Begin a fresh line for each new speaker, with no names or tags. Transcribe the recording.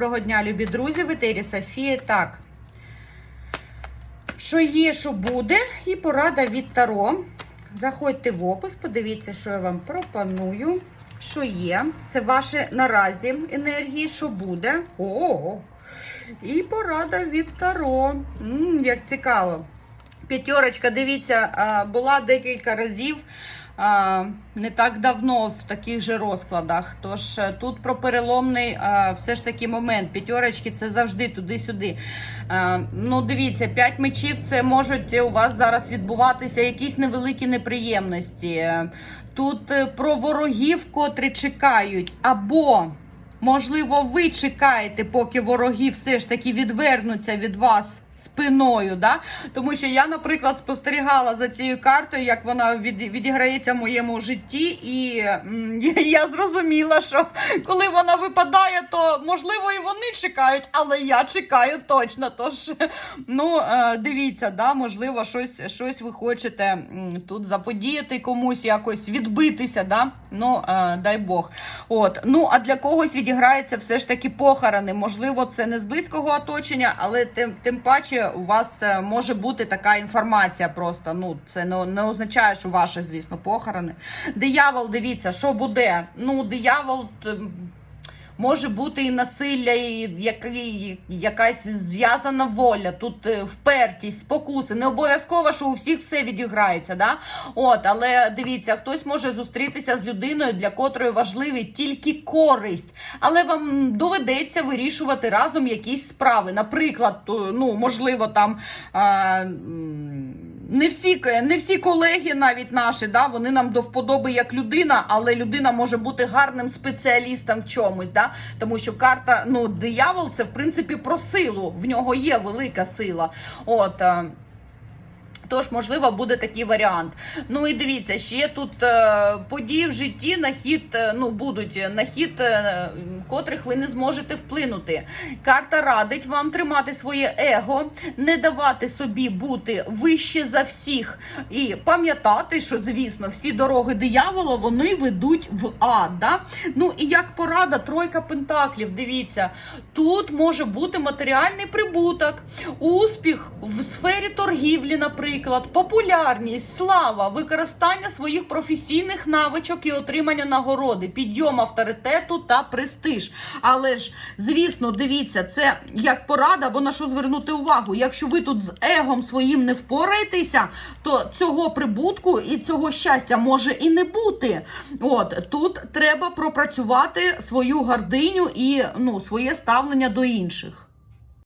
Доброго дня, любі друзі, в етері Софія. Так, що є, що буде, і порада від Таро. Заходьте в опис, подивіться, що я вам пропоную. Що є? Це ваші наразі енергії, що буде. Ого! І порада від Таро. М, як цікаво. П'ятерочка, дивіться, була декілька разів. Не так давно в таких же розкладах. Тож е, тут про переломний все ж таки момент. П'ятерочки це завжди туди-сюди. Ну, дивіться, п'ять мечів це можуть у вас зараз відбуватися якісь невеликі неприємності. Е, Тут е, про ворогів, котрі чекають, або Можливо, ви чекаєте, поки вороги все ж таки відвернуться від вас спиною, да? Тому що я, наприклад, спостерігала за цією картою, як вона від, відіграється в моєму житті, і я, зрозуміла, що коли вона випадає, то можливо і вони чекають, але я чекаю точно. Тож, ну е, дивіться, да, можливо, щось, щось ви хочете тут заподіяти комусь, якось відбитися, да? Ну е, дай Бог. От. Ну, а для когось відіграється все ж таки похорони. Можливо, це не з близького оточення, але тим, тим паче у вас е, може бути така інформація просто. Ну, це не, не означає, що ваші, звісно, похорони. Диявол, дивіться, що буде. Ну, диявол. Може бути і насилля, і який, якась зв'язана воля, тут е, впертість, спокуси. Не обов'язково, що у всіх все відіграється. Да? От, але дивіться, хтось може зустрітися з людиною, для котрої важливі тільки користь. Але вам доведеться вирішувати разом якісь справи. Наприклад, ну, можливо, там. А, м, не всі, не всі колеги, навіть наші, да, вони нам до вподоби як людина, але людина може бути гарним спеціалістом в чомусь. Да? Тому що карта, ну, диявол це в принципі про силу. В нього є велика сила. От. Е, Тож, можливо, буде такий варіант. Ну і дивіться, ще тут е, події в житті на хід, е, ну будуть на хід, е, котрих ви не зможете вплинути. Карта радить вам тримати своє его, не давати собі бути вище за всіх. І пам'ятати, що звісно, всі дороги диявола вони ведуть в ад. Да? Ну і як порада, тройка пентаклів. Дивіться, тут може бути матеріальний прибуток, успіх в торгівлі, наприклад, популярність, слава, використання своїх професійних навичок і отримання нагороди, підйом авторитету та престиж. Але ж, звісно, дивіться, це як порада, бо на що звернути увагу. Якщо ви тут з егом своїм не впораєтеся, то цього прибутку і цього щастя може і не бути. От тут треба пропрацювати свою гординю і ну, своє ставлення до інших.